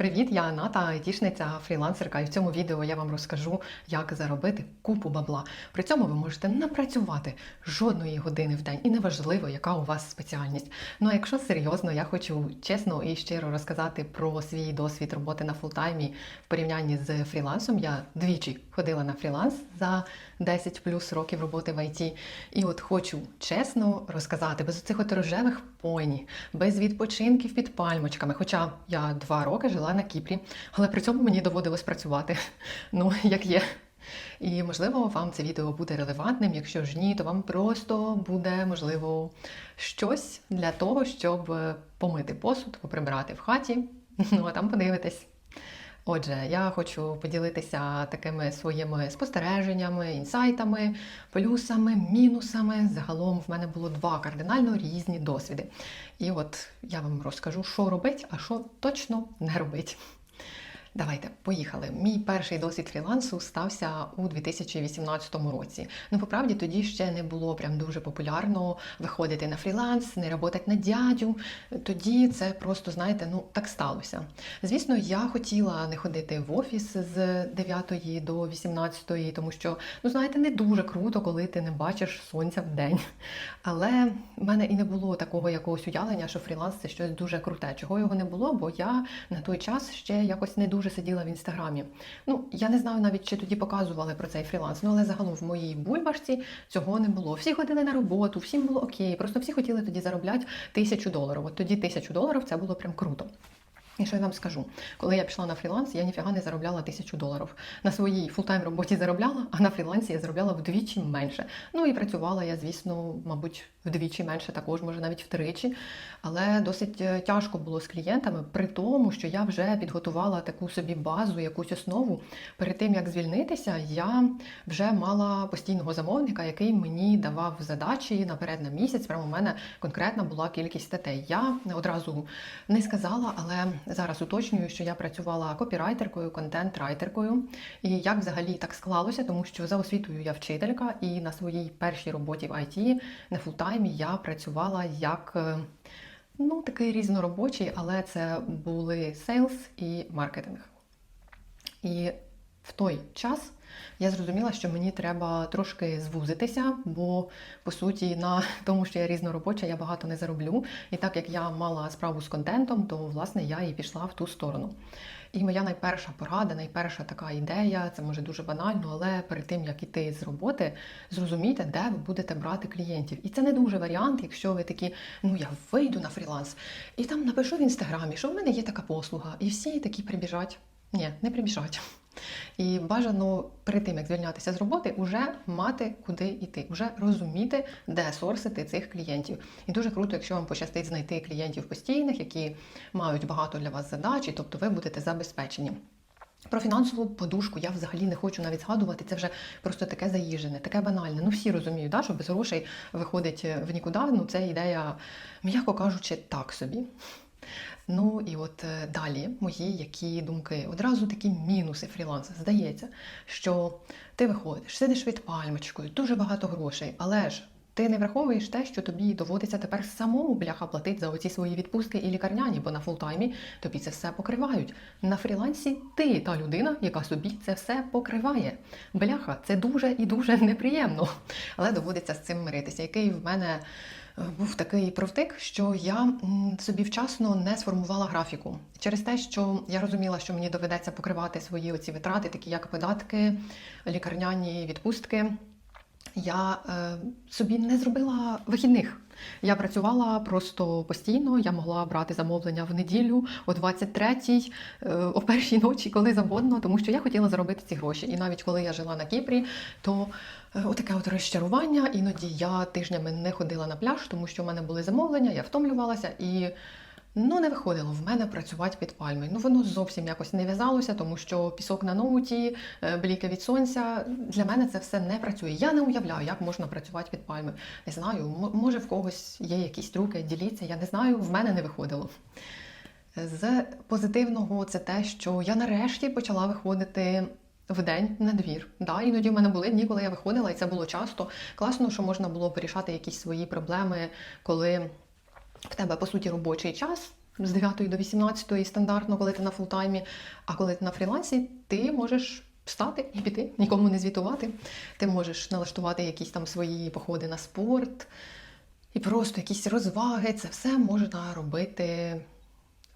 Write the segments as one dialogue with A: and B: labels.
A: Привіт, я Аната, айтішниця, фрілансерка, і в цьому відео я вам розкажу, як заробити купу бабла. При цьому ви можете не працювати жодної години в день, і неважливо, яка у вас спеціальність. Ну а якщо серйозно, я хочу чесно і щиро розказати про свій досвід роботи на фултаймі в порівнянні з фрілансом. Я двічі ходила на фріланс за 10 плюс років роботи в ІТ. І от хочу чесно розказати без цих от рожевих поні, без відпочинків під пальмочками. Хоча я два роки жила на Кіпрі, але при цьому мені доводилось працювати. Ну, як є. І можливо вам це відео буде релевантним. Якщо ж ні, то вам просто буде можливо щось для того, щоб помити посуд, поприбирати в хаті. Ну а там подивитесь. Отже, я хочу поділитися такими своїми спостереженнями, інсайтами, плюсами, мінусами. Загалом в мене було два кардинально різні досвіди. І от я вам розкажу, що робить, а що точно не робить. Давайте, поїхали. Мій перший досвід фрілансу стався у 2018 році. Ну, по правді, тоді ще не було прям дуже популярно виходити на фріланс, не роботати на дядю. Тоді це просто, знаєте, ну так сталося. Звісно, я хотіла не ходити в офіс з 9 до 18, тому що, ну знаєте, не дуже круто, коли ти не бачиш сонця в день. Але в мене і не було такого якогось уявлення, що фріланс це щось дуже круте. Чого його не було, бо я на той час ще якось не дуже сиділа в інстаграмі. Ну, я не знаю навіть, чи тоді показували про цей фріланс, ну але загалом в моїй бульбашці цього не було. Всі ходили на роботу, всім було окей. Просто всі хотіли тоді заробляти тисячу доларів. От тоді тисячу доларів це було прям круто. І що я вам скажу, коли я пішла на фріланс, я ніфіга не заробляла тисячу доларів. На своїй фултайм роботі заробляла, а на фрілансі я заробляла вдвічі менше. Ну і працювала я, звісно, мабуть, вдвічі менше, також, може навіть втричі. Але досить е, тяжко було з клієнтами, при тому, що я вже підготувала таку собі базу, якусь основу. Перед тим як звільнитися, я вже мала постійного замовника, який мені давав задачі наперед на місяць. Прямо у мене конкретна була кількість статей. Я одразу не сказала, але зараз уточнюю, що я працювала копірайтеркою, контент-райтеркою. І як взагалі так склалося, тому що за освітою я вчителька, і на своїй першій роботі в IT на фултаймі я працювала як. е, Ну, такий різноробочий, але це були сейлс і маркетинг. І в той час я зрозуміла, що мені треба трошки звузитися, бо по суті на тому, що я різноробоча, я багато не зароблю. І так як я мала справу з контентом, то власне я і пішла в ту сторону. І моя найперша порада, найперша така ідея, це може дуже банально, але перед тим як іти з роботи, зрозумійте, де ви будете брати клієнтів. І це не дуже варіант, якщо ви такі, ну я вийду на фріланс і там напишу в інстаграмі, що в мене є така послуга, і всі такі прибіжать. Ні, не прибіжать. І бажано перед тим, як звільнятися з роботи, вже мати куди йти, вже розуміти, де сорсити цих клієнтів. І дуже круто, якщо вам пощастить знайти клієнтів постійних, які мають багато для вас задач, і тобто ви будете забезпечені. Про фінансову подушку я взагалі не хочу навіть згадувати. Це вже просто таке заїжене, таке банальне. Ну всі розуміють, да, що без грошей виходить в нікуди. Ну це ідея, м'яко кажучи, так собі. Ну і от е, далі мої які думки. Одразу такі мінуси фрілансу. Здається, що ти виходиш, сидиш від пальмочкою, дуже багато грошей, але ж. Ти не враховуєш те, що тобі доводиться тепер самому бляха платити за оці свої відпустки і лікарняні, бо на фултаймі тобі це все покривають. На фрілансі ти та людина, яка собі це все покриває. Бляха, це дуже і дуже неприємно. Але доводиться з цим миритися. Який в мене був такий провтик, що я собі вчасно не сформувала графіку через те, що я розуміла, що мені доведеться покривати свої оці витрати, такі як податки, лікарняні відпустки. Я е, собі не зробила вихідних. Я працювала просто постійно. Я могла брати замовлення в неділю о 23-й, е, о першій ночі, коли завгодно, тому що я хотіла заробити ці гроші. І навіть коли я жила на Кіпрі, то е, отаке от розчарування. Іноді я тижнями не ходила на пляж, тому що в мене були замовлення, я втомлювалася і. Ну, не виходило в мене працювати під пальмою. Ну, воно зовсім якось не в'язалося, тому що пісок на ноуті, е, бліки від сонця. Для мене це все не працює. Я не уявляю, як можна працювати під пальмою. Не знаю, може в когось є якісь трюки, діліться. Я не знаю, в мене не виходило. З позитивного це те, що я нарешті почала виходити. В день на двір. Да, іноді в мене були дні, коли я виходила, і це було часто. Класно, що можна було порішати якісь свої проблеми, коли в тебе по суті робочий час. з 9 до 18 стандартно, коли ти на фултаймі, а коли ти на фрілансі, ти можеш встати і піти, нікому не звітувати. Ти можеш налаштувати якісь там свої походи на спорт і просто якісь розваги. Це все можна робити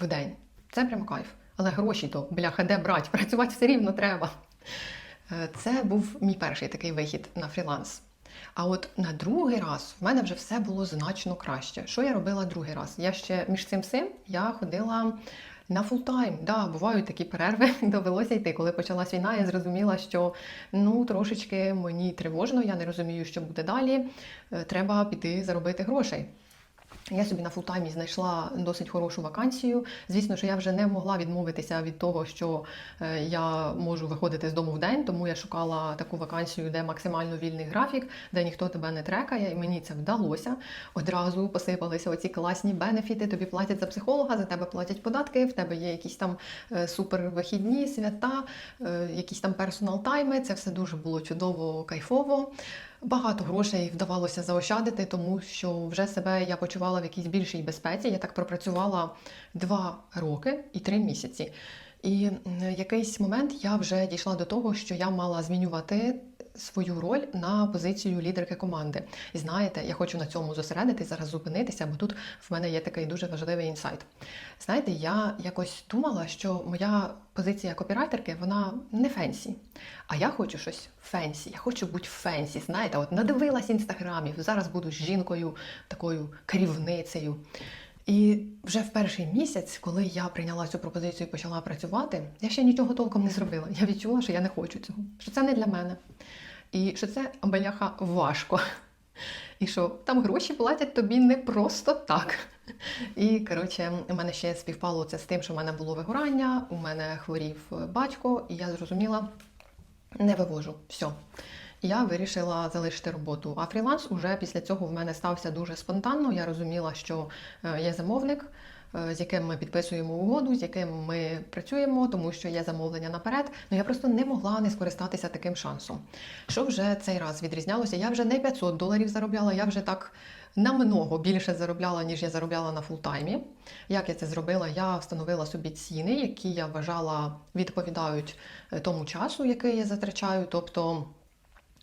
A: в день. Це прям кайф. Але гроші то, бляха, де брать? Працювати все рівно треба. Е, Це був мій перший такий вихід на фріланс. А от на другий раз в мене вже все було значно краще. Що я робила другий раз? Я ще між цим всім я ходила на фултайм. Да, бувають такі перерви, довелося йти. Коли почалась війна, я зрозуміла, що ну трошечки мені тривожно, я не розумію, що буде далі. Е, Треба піти заробити грошей. Я собі на фултаймі знайшла досить хорошу вакансію. Звісно, що я вже не могла відмовитися від того, що е, я можу виходити з дому в день, тому я шукала таку вакансію, де максимально вільний графік, де ніхто тебе не трекає, і мені це вдалося. Одразу посипалися оці класні бенефіти. Тобі платять за психолога, за тебе платять податки, в тебе є якісь там е, супервихідні, свята, е, якісь там персонал тайми. Це все дуже було чудово, кайфово. Багато грошей вдавалося заощадити, тому що вже себе я почувала в якійсь більшій безпеці. Я так пропрацювала два роки і три місяці. І якийсь момент я вже дійшла до того, що я мала змінювати свою роль на позицію лідерки команди. І знаєте, я хочу на цьому зосередитись, зараз зупинитися, бо тут в мене є такий дуже важливий інсайт. Знаєте, я якось думала, що моя позиція копірайтерки вона не фенсі. А я хочу щось фенсі. Я хочу бути фенсі. Знаєте, от надивилась інстаграмів. Зараз буду жінкою, такою керівницею. І вже в перший місяць, коли я прийняла цю пропозицію і почала працювати, я ще нічого толком не зробила. Я відчула, що я не хочу цього, що це не для мене. І що це бляха важко. І що там гроші платять тобі не просто так. І коротше, у мене ще співпало це з тим, що в мене було вигорання, у мене хворів батько, і я зрозуміла, не вивожу. Все. Я вирішила залишити роботу. А фріланс уже після цього в мене стався дуже спонтанно. Я розуміла, що е, є замовник, е, з яким ми підписуємо угоду, з яким ми працюємо, тому що є замовлення наперед. Ну я просто не могла не скористатися таким шансом. Що вже цей раз відрізнялося? Я вже не 500 доларів заробляла, я вже так. Намного більше заробляла, ніж я заробляла на фултаймі. Як я це зробила? Я встановила собі ціни, які я вважала відповідають е, тому часу, який я затрачаю. Тобто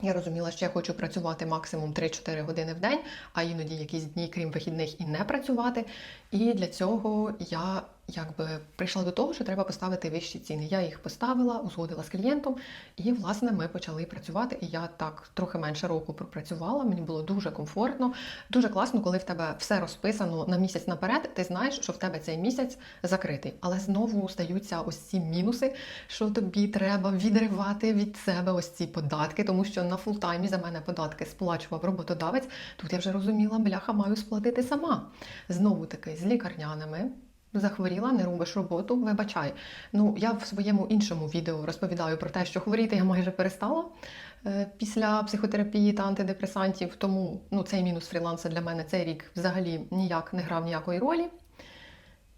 A: я розуміла, що я хочу працювати максимум 3-4 години в день, а іноді якісь дні, крім вихідних, і не працювати. І для цього я якби прийшла до того, що треба поставити вищі ціни. Я їх поставила, узгодила з клієнтом, і власне ми почали працювати. І я так трохи менше року пропрацювала. Мені було дуже комфортно, дуже класно, коли в тебе все розписано на місяць наперед. Ти знаєш, що в тебе цей місяць закритий. Але знову стаються ось ці мінуси, що тобі треба відривати від себе ось ці податки, тому що на фултаймі за мене податки сплачував роботодавець. Тут я вже розуміла, бляха, маю сплатити сама. Знову таки з лікарняними. Захворіла, не робиш роботу, вибачай. Ну, я в своєму іншому відео розповідаю про те, що хворіти я майже перестала е, після психотерапії та антидепресантів. Тому ну, цей мінус фріланса для мене цей рік взагалі ніяк не грав ніякої ролі.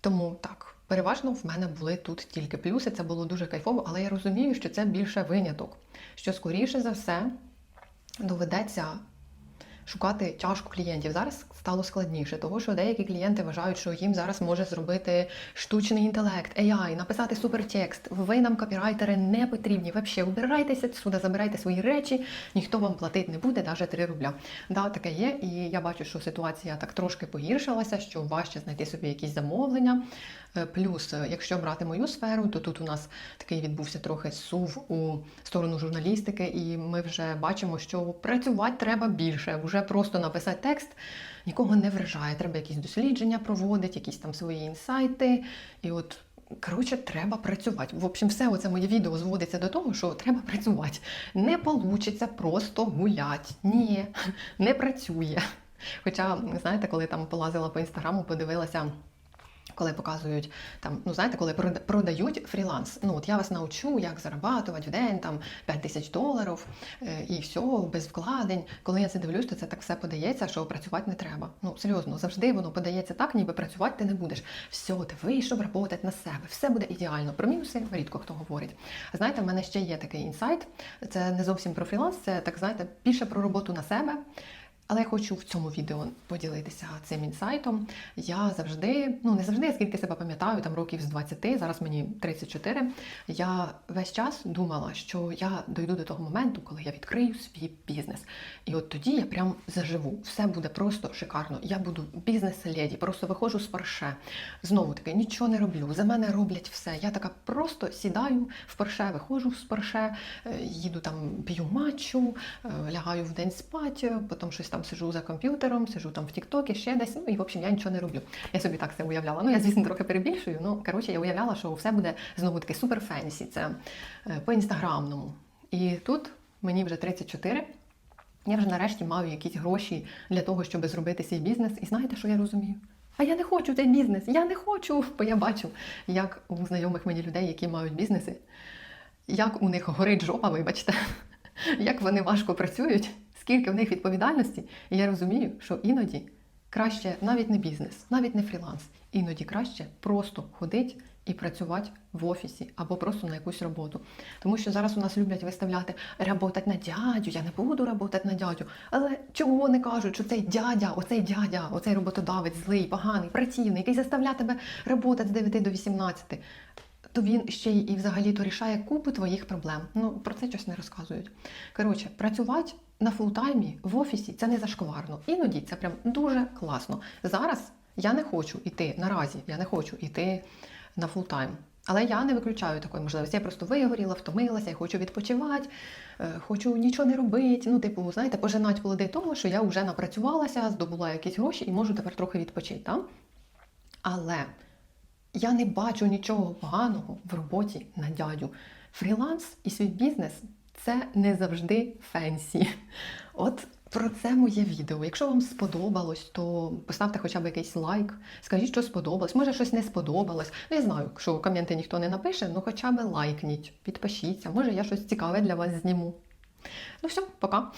A: Тому так, переважно в мене були тут тільки плюси. Це було дуже кайфово, але я розумію, що це більше виняток. Що скоріше за все доведеться шукати тяжко клієнтів. Зараз стало складніше, тому що деякі клієнти вважають, що їм зараз може зробити штучний інтелект, AI, написати супертекст. Ви нам копірайтери не потрібні. Взагалі, убирайтеся сюди, забирайте свої речі, ніхто вам платити не буде, навіть 3 рубля. Да, таке є, і я бачу, що ситуація так трошки погіршилася, що важче знайти собі якісь замовлення. Е, Плюс, е, якщо брати мою сферу, то тут у нас такий відбувся трохи сув у сторону журналістики, і ми вже бачимо, що працювати треба більше. Вже просто написати текст нікого не вражає. Треба якісь дослідження проводити, якісь там свої інсайти. І от. Коротше, треба працювати. В общем, все оце моє відео зводиться до того, що треба працювати. Не вийде просто гулять. Ні, не працює. Хоча, знаєте, коли там полазила по інстаграму, подивилася. Коли показують там, ну знаєте, коли продають фріланс. Ну от я вас навчу, як зарабатувати в день там 5 тисяч доларів е, і все, без вкладень. Коли я це дивлюсь, то це так все подається, що працювати не треба. Ну серйозно, завжди воно подається так, ніби працювати ти не будеш. Все, ти вийшов працювати на себе, все буде ідеально. Про мінуси рідко хто говорить. Знаєте, в мене ще є такий інсайт. Це не зовсім про фріланс, це так знаєте, більше про роботу на себе. Але я хочу в цьому відео поділитися цим інсайтом. Я завжди, ну не завжди, я скільки себе пам'ятаю, там років з 20, зараз мені 34. Я весь час думала, що я дойду до того моменту, коли я відкрию свій бізнес. І от тоді я прям заживу. Все буде просто шикарно. Я буду бізнес-леді, просто виходжу з парше. Знову таки, нічого не роблю. За мене роблять все. Я така просто сідаю в парше, виходжу з парше, їду там, п'ю матчу, е, лягаю в день спать, е, потім щось там сижу за комп'ютером, сижу там в Тіктокі, ще десь. Ну і в общем я нічого не роблю. Я собі так це уявляла. Ну я, звісно, трохи перебільшую. Ну коротше, я уявляла, що все буде знову таки супер фенсі. Це е, по інстаграмному. І тут мені вже 34. Я вже нарешті маю якісь гроші для того, щоб зробити свій бізнес. І знаєте, що я розумію? А я не хочу цей бізнес, я не хочу, бо я бачу, як у знайомих мені людей, які мають бізнеси, як у них горить жопа, вибачте, як вони важко працюють, скільки в них відповідальності. І я розумію, що іноді краще навіть не бізнес, навіть не фріланс, іноді краще просто ходить і працювати в офісі або просто на якусь роботу. Тому що зараз у нас люблять виставляти работать на дядю, я не буду работать на дядю. Але чому вони кажуть, що цей дядя, оцей дядя, оцей роботодавець злий, поганий, працівний, який заставляє тебе роботати з 9 до 18, то він ще й і взагалі то рішає купу твоїх проблем. Ну про це щось не розказують. Коротше, працювати на фултаймі в офісі це не зашкварно. Іноді це прям дуже класно. Зараз я не хочу йти наразі, я не хочу йти на фултайм. Але я не виключаю такої можливості. Я просто вигоріла, втомилася, я хочу відпочивати, е, хочу нічого не робити. Ну, типу, знаєте, пожинати плоди того, що я вже напрацювалася, здобула якісь гроші і можу тепер трохи відпочити. Так? Але я не бачу нічого поганого в роботі на дядю. Фріланс і свій бізнес це не завжди фенсі. От про це моє відео. Якщо вам сподобалось, то поставте хоча б якийсь лайк, скажіть, що сподобалось, може щось не сподобалось. Ну, я знаю, що коменти ніхто не напише, ну хоча б лайкніть, підпишіться, може я щось цікаве для вас зніму. Ну все, пока.